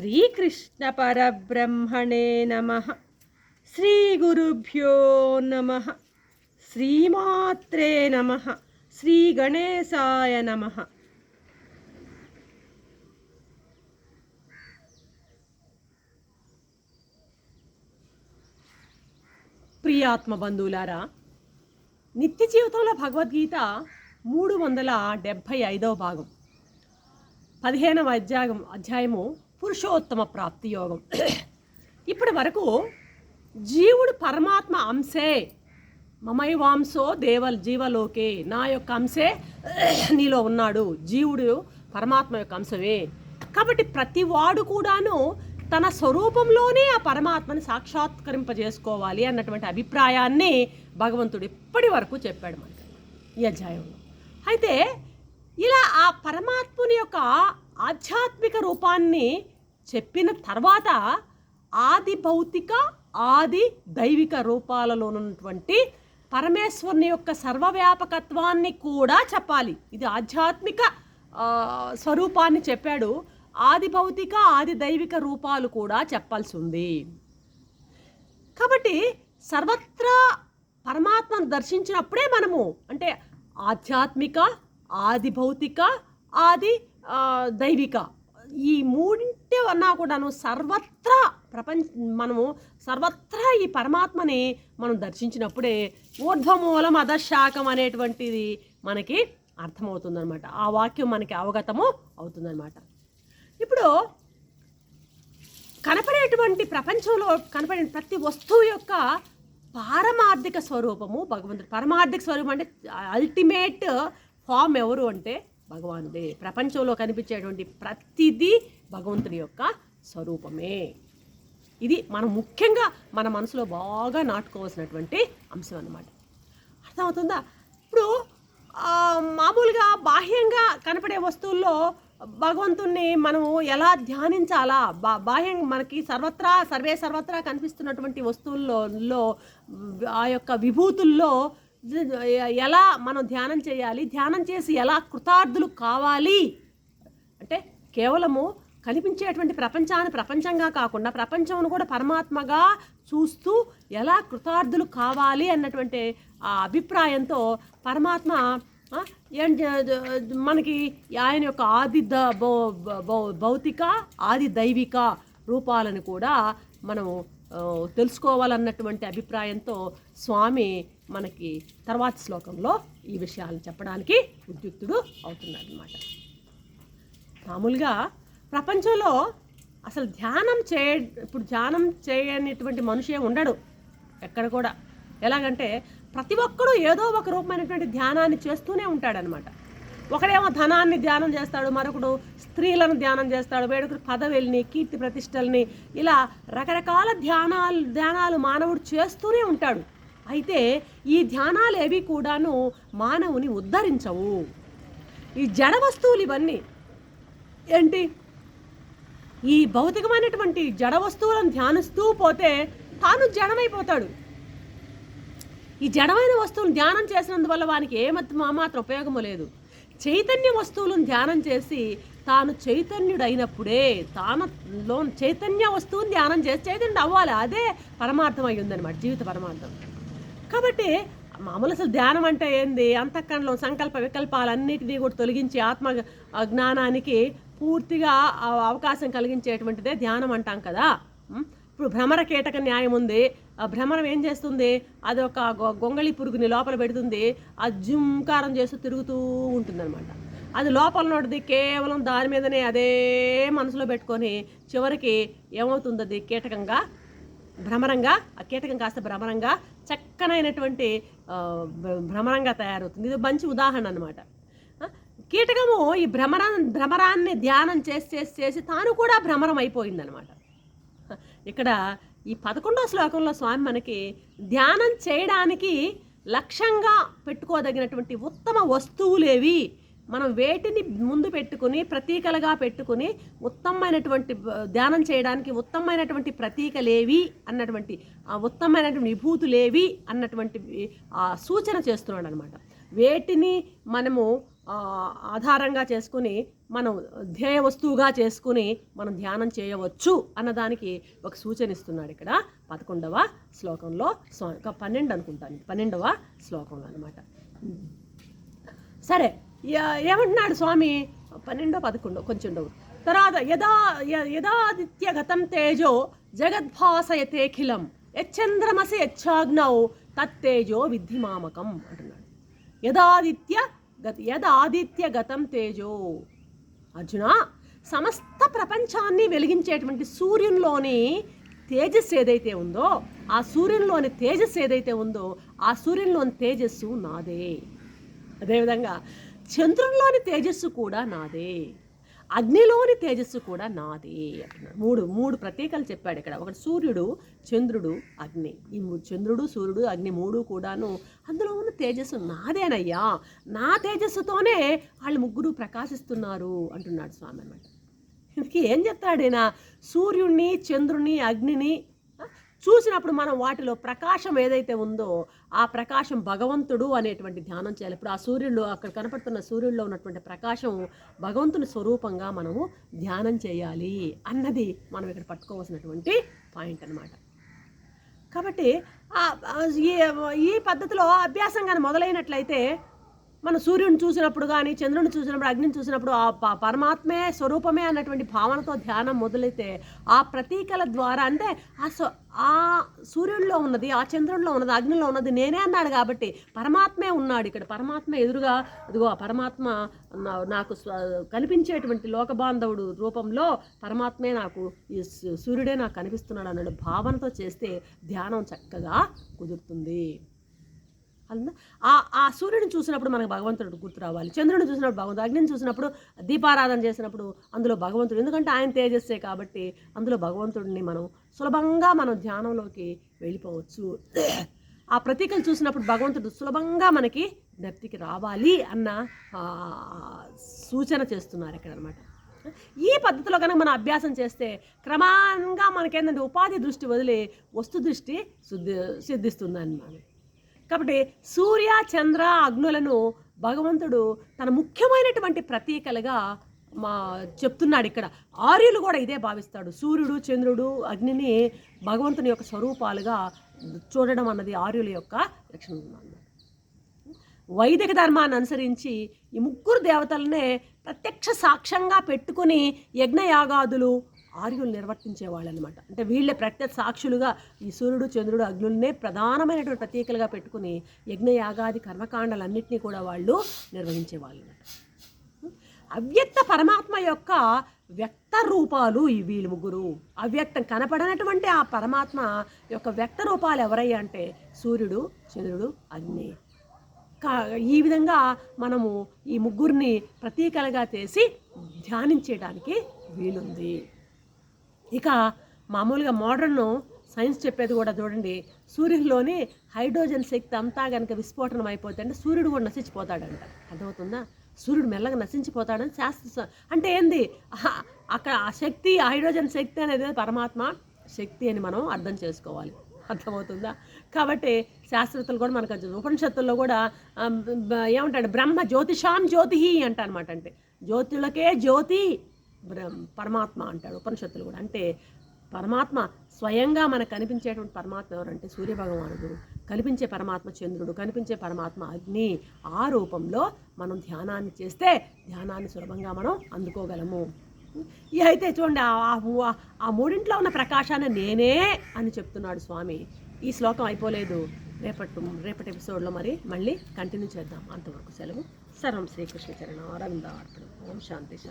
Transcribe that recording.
శ్రీకృష్ణ పరబ్రహ్మణే నమ. శ్రీ గురుభ్యో నమ. శ్రీమాత్రే నమ. శ్రీ గణేశాయ నమ. ప్రియాత్మ బంధువులారా నిత్య జీవితంలో భగవద్గీత మూడు వందల డెబ్భై ఐదవ భాగం. పదిహేనవ అధ్యాయం అధ్యాయము పురుషోత్తమ ప్రాప్తి యోగం. ఇప్పటి వరకు జీవుడు పరమాత్మ అంశే మమైవాంశో దేవ జీవలోకే. నా యొక్క అంశే నీలో ఉన్నాడు. జీవుడు పరమాత్మ యొక్క అంశమే. కాబట్టి ప్రతి వాడు కూడాను తన స్వరూపంలోనే ఆ పరమాత్మని సాక్షాత్కరింపజేసుకోవాలి అన్నటువంటి అభిప్రాయాన్ని భగవంతుడు ఇప్పటి వరకు చెప్పాడు మనకి. ఈ అధ్యాయంలో. అయితే ఇలా ఆ పరమాత్ముని యొక్క ఆధ్యాత్మిక రూపాన్ని చెప్పిన తర్వాత ఆది భౌతిక ఆది దైవిక రూపాలలోనున్నటువంటి పరమేశ్వరుని యొక్క సర్వవ్యాపకత్వాన్ని కూడా చెప్పాలి. ఇది ఆధ్యాత్మిక స్వరూపాన్ని చెప్పాడు. ఆది భౌతిక ఆది దైవిక రూపాలు కూడా చెప్పాల్సి ఉంది. కాబట్టి సర్వత్రా పరమాత్మను దర్శించినప్పుడే మనము అంటే ఆధ్యాత్మిక ఆది భౌతిక ఆది దైవిక. ఈ మూడింటి అన్నా కూడాను సర్వత్రా ప్రపంచ మనము సర్వత్రా ఈ పరమాత్మని మనం దర్శించినప్పుడే ఊర్ధ్వమూలం అధశాఖం అనేటువంటిది మనకి అర్థమవుతుందన్నమాట. ఆ వాక్యం మనకి అవగతము అవుతుందన్నమాట. ఇప్పుడు కనపడేటువంటి ప్రపంచంలో కనపడే ప్రతి వస్తువు యొక్క పారమార్థిక స్వరూపము భగవంతుడు. పరమార్థిక స్వరూపం అంటే అల్టిమేట్ ఫామ్ ఎవరు అంటే భగవానుడే. ప్రపంచంలో కనిపించేటువంటి ప్రతిదీ భగవంతుడి యొక్క స్వరూపమే. ఇది మనం ముఖ్యంగా మన మనసులో బాగా నాటుకోవాల్సినటువంటి అంశం అన్నమాట. అర్థమవుతుందా? ఇప్పుడు మామూలుగా బాహ్యంగా కనపడే వస్తువుల్లో భగవంతుణ్ణి మనము ఎలా ధ్యానించాలా? బా బాహ్యం మనకి సర్వత్రా సర్వే సర్వత్రా కనిపిస్తున్నటువంటి వస్తువుల్లో ఆ యొక్క విభూతుల్లో ఎలా మనం ధ్యానం చేయాలి? ధ్యానం చేసి ఎలా కృతార్థులు కావాలి? అంటే కేవలము కనిపించేటువంటి ప్రపంచాన్ని ప్రపంచంగా కాకుండా ప్రపంచమును కూడా పరమాత్మగా చూస్తూ ఎలా కృతార్థులు కావాలి అన్నటువంటి ఆ అభిప్రాయంతో పరమాత్మ మనకి ఆయన యొక్క ఆది ద భౌ- భౌతిక ఆది దైవిక రూపాలను కూడా మనము తెలుసుకోవాలన్నటువంటి అభిప్రాయంతో స్వామి మనకి తర్వాతి శ్లోకంలో ఈ విషయాలను చెప్పడానికి ఉద్యుక్తుడు అవుతున్నాడనమాట మామూలుగా ప్రపంచంలో అసలు ధ్యానం చేయ ఇప్పుడు ధ్యానం చేయనిటువంటి మనిషే ఉండడు ఎక్కడ కూడా. ఎలాగంటే ప్రతి ఒక్కరూ ఏదో ఒక రూపమైనటువంటి ధ్యానాన్ని చేస్తూనే ఉంటాడనమాట ఒకడేమో ధనాన్ని ధ్యానం చేస్తాడు మరొకడు స్త్రీలను ధ్యానం చేస్తాడు వేడొకడు పదవిల్ని కీర్తి ప్రతిష్టల్ని ఇలా రకరకాల ధ్యానాలు ధ్యానాలు మానవుడు చేస్తూనే ఉంటాడు. అయితే ఈ ధ్యానాలు ఏవి కూడాను మానవుని ఉద్ధరించవు. ఈ జడ వస్తువులు ఇవన్నీ ఏంటి? ఈ భౌతికమైనటువంటి జడ వస్తువులను ధ్యానిస్తూ పోతే తాను జడమైపోతాడు. ఈ జడమైన వస్తువులను ధ్యానం చేసినందువల్ల వానికి ఏమాత్రం మాత్రం ఉపయోగము లేదు. చైతన్య వస్తువులను ధ్యానం చేసి తాను చైతన్యుడైనప్పుడే తానలో చైతన్య వస్తువుని ధ్యానం చేసి చైతన్యుడు అవ్వాలి. అదే పరమార్థం అయి ఉందన్నమాట జీవిత పరమార్థం. కాబట్టి మామూలు అసలు ధ్యానం అంటే ఏంది? అంతఃకరణలో సంకల్ప వికల్పాలన్నిటినీ కూడా తొలగించి ఆత్మ జ్ఞానానికి పూర్తిగా అవకాశం కలిగించేటువంటిదే ధ్యానం అంటాం కదా. ఇప్పుడు భ్రమర కీటక న్యాయం ఉంది. ఆ భ్రమరం ఏం చేస్తుంది? అది ఒక గొ- గొంగళి పురుగుని లోపల పెడుతుంది. అది జుంకారం చేస్తూ తిరుగుతూ ఉంటుందన్నమాట. అది లోపల నోటిది కేవలం దాని మీదనే అదే మనసులో పెట్టుకొని చివరికి ఏమవుతుంది అది కీటకంగా భ్రమరంగా ఆ కీటకం కాస్త భ్రమరంగా చక్కనైనటువంటి భ్ర- భ్రమరంగా తయారవుతుంది. ఇది మంచి ఉదాహరణ అనమాట కీటకము ఈ భ్రమరా భ్రమరాన్ని ధ్యానం చేసి చేసి చేసి తాను కూడా భ్రమరం అయిపోయిందనమాట ఇక్కడ ఈ పదకొండో శ్లోకంలో స్వామి మనకి ధ్యానం చేయడానికి లక్ష్యంగా పెట్టుకోదగినటువంటి ఉత్తమ వస్తువులేవి మనం వేటిని ముందు పెట్టుకుని ప్రతీకలుగా పెట్టుకుని ఉత్తమమైనటువంటి ధ్యానం చేయడానికి ఉత్తమమైనటువంటి ప్రతీకలేవి అన్నటువంటి ఉత్తమమైనటువంటి విభూతులేవి అన్నటువంటి సూచన చేస్తున్నాడు అనమాట వేటిని మనము ఆధారంగా చేసుకుని మనం ధ్యేయ వస్తువుగా చేసుకుని మనం ధ్యానం చేయవచ్చు అన్నదానికి ఒక సూచన ఇస్తున్నాడు ఇక్కడ. పదకొండవ శ్లోకంలో స్వా- ఒక పన్నెండు అనుకుంటాను. పన్నెండవ శ్లోకంలో అనమాట. సరే ఏమంటున్నాడు స్వామి? పన్నెండో పదకొండో కొంచెం డౌట్. తర్వాత యదా య- యదాదిత్య గతం తేజో జగద్భాసయతేఖిలం యచ్చంద్రమసి యచ్చాగ్నౌ తత్తేజో విద్ధిమామకం అంటున్నాడు. యదాదిత్య గత యదాదిత్య గతం తేజో. అర్జున సమస్త ప్రపంచాన్ని వెలిగించేటువంటి సూర్యునిలోని తేజస్సు ఏదైతే ఉందో ఆ సూర్యునిలోని తేజస్సు ఏదైతే ఉందో ఆ సూర్యునిలోని తేజస్సు నాదే. అదేవిధంగా చంద్రుల్లోని తేజస్సు కూడా నాదే. అగ్నిలోని తేజస్సు కూడా నాదే అంటున్నాడు. మూడు మూడు ప్రతీకలు చెప్పాడు ఇక్కడ. ఒకటి సూర్యుడు చంద్రుడు అగ్ని. ఈ చంద్రుడు సూర్యుడు అగ్ని మూడు కూడాను అందులో ఉన్న తేజస్సు నాదేనయ్యా. నా తేజస్సుతోనే వాళ్ళు ముగ్గురు ప్రకాశిస్తున్నారు అంటున్నాడు స్వామి అనమాట ఇందుకే ఏం చెప్తాడైనా సూర్యుడిని చంద్రుని అగ్నిని చూసినప్పుడు మనం వాటిలో ప్రకాశం ఏదైతే ఉందో ఆ ప్రకాశం భగవంతుడు అనేటువంటి ధ్యానం చేయాలి. ఇప్పుడు ఆ సూర్యుడు అక్కడ కనపడుతున్న సూర్యుడిలో ఉన్నటువంటి ప్రకాశం భగవంతుని స్వరూపంగా మనము ధ్యానం చేయాలి అన్నది మనం ఇక్కడ పట్టుకోవాల్సినటువంటి పాయింట్ అన్నమాట. కాబట్టి ఈ ఈ పద్ధతిలో అభ్యాసం కానీ మొదలైనట్లయితే మన సూర్యుని చూసినప్పుడు కానీ చంద్రుని చూసినప్పుడు అగ్నిని చూసినప్పుడు ఆ పరమాత్మే స్వరూపమే అన్నటువంటి భావనతో ధ్యానం మొదలైతే ఆ ప్రతీకల ద్వారా అంటే ఆ సో ఆ సూర్యుడిలో ఉన్నది ఆ చంద్రుడిలో ఉన్నది అగ్నిలో ఉన్నది నేనే అన్నాడు కాబట్టి పరమాత్మే ఉన్నాడు ఇక్కడ. పరమాత్మ ఎదురుగా అదిగో ఆ పరమాత్మ నా- నాకు కనిపించేటువంటి లోక లోకబాంధవుడు రూపంలో పరమాత్మే నాకు ఈ సూర్యుడే నాకు కనిపిస్తున్నాడు అన్నాడు భావనతో చేస్తే ధ్యానం చక్కగా కుదురుతుంది. అందు ఆ ఆ సూర్యుడిని చూసినప్పుడు మనకు భగవంతుడు గుర్తు రావాలి చంద్రుడిని చూసినప్పుడు భగవంతుడు అగ్నిని చూసినప్పుడు దీపారాధన చేసినప్పుడు అందులో భగవంతుడు. ఎందుకంటే ఆయన తేజస్సే కాబట్టి అందులో భగవంతుడిని మనం సులభంగా మనం ధ్యానంలోకి వెళ్ళిపోవచ్చు. ఆ ప్రతీకలు చూసినప్పుడు భగవంతుడు సులభంగా మనకి జ్ఞప్తికి రావాలి అన్న సూచన చేస్తున్నారు ఇక్కడ అనమాట ఈ పద్ధతిలో కనుక మనం అభ్యాసం చేస్తే క్రమంగా మనకేంటంటే ఉపాధి దృష్టి వదిలి వస్తు దృష్టి సిద్ధి సిద్ధిస్తుందని అన్నమాట కాబట్టి సూర్య చంద్ర అగ్నులను భగవంతుడు తన ముఖ్యమైనటువంటి ప్రతీకలుగా మా చెప్తున్నాడు ఇక్కడ. ఆర్యులు కూడా ఇదే భావిస్తాడు. సూర్యుడు చంద్రుడు అగ్నిని భగవంతుని యొక్క స్వరూపాలుగా చూడడం అన్నది ఆర్యుల యొక్క లక్షణం అన్నది వైదిక ధర్మాన్ని అనుసరించి ఈ ముగ్గురు దేవతలనే ప్రత్యక్ష సాక్ష్యంగా పెట్టుకుని యజ్ఞయాగాదులు ఆర్యులు నిర్వర్తించేవాళ్ళు అనమాట అంటే వీళ్ళే ప్రత్యక్ష సాక్షులుగా ఈ సూర్యుడు చంద్రుడు అగ్నులనే ప్రధానమైనటువంటి ప్రతీకలుగా పెట్టుకుని యజ్ఞయాగాది కర్మకాండాలన్నింటినీ కూడా వాళ్ళు నిర్వహించేవాళ్ళు అనమాట అవ్యక్త పరమాత్మ యొక్క వ్యక్త రూపాలు ఈ వీళ్ళు ముగ్గురు. అవ్యక్తం కనపడనటువంటి ఆ పరమాత్మ యొక్క వ్యక్త రూపాలు ఎవరయ్యా అంటే సూర్యుడు చంద్రుడు అగ్ని. కా- ఈ విధంగా మనము ఈ ముగ్గురిని ప్రతీకలుగా చేసి ధ్యానించేయడానికి వీలుంది. ఇక మామూలుగా మోడర్న్ సైన్స్ చెప్పేది కూడా చూడండి సూర్యుడిలోని హైడ్రోజన్ శక్తి అంతా కనుక విస్ఫోటనం అయిపోతే అంటే సూర్యుడు కూడా నశించిపోతాడంట. అర్థమవుతుందా? సూర్యుడు మెల్లగా నశించిపోతాడని శాస్త్ర అంటే ఏంది? ఆహా, అక్కడ ఆ శక్తి హైడ్రోజన్ శక్తి అనేది పరమాత్మ శక్తి అని మనం అర్థం చేసుకోవాలి. అర్థమవుతుందా? కాబట్టి శాస్త్రవేత్తలు కూడా మనకు ఉపనిషత్తుల్లో కూడా ఏమంటాడు బ్రహ్మ జ్యోతిషాం జ్యోతి అంట అనమాట అంటే. జ్యోతులకే జ్యోతి పరమాత్మ అంటాడు ఉపనిషత్తులు కూడా. అంటే పరమాత్మ స్వయంగా మనకు కనిపించేటువంటి పరమాత్మ ఎవరంటే సూర్య భగవానుడు కనిపించే పరమాత్మ చంద్రుడు కనిపించే పరమాత్మ అగ్ని ఆ రూపంలో మనం ధ్యానాన్ని చేస్తే ధ్యానాన్ని సులభంగా మనం అందుకోగలము. ఇవి అయితే చూడండి ఆ- ఆ మూడింట్లో ఉన్న ప్రకాశాన్ని నేనే అని చెప్తున్నాడు స్వామి. ఈ శ్లోకం అయిపోలేదు. రేపటి రేపటి ఎపిసోడ్లో మరి మళ్ళీ కంటిన్యూ చేద్దాం. అంతవరకు సెలవు. సర్వం శ్రీకృష్ణ చరణ అరవింద అర్పణం ఓం శాంతి శాంతి.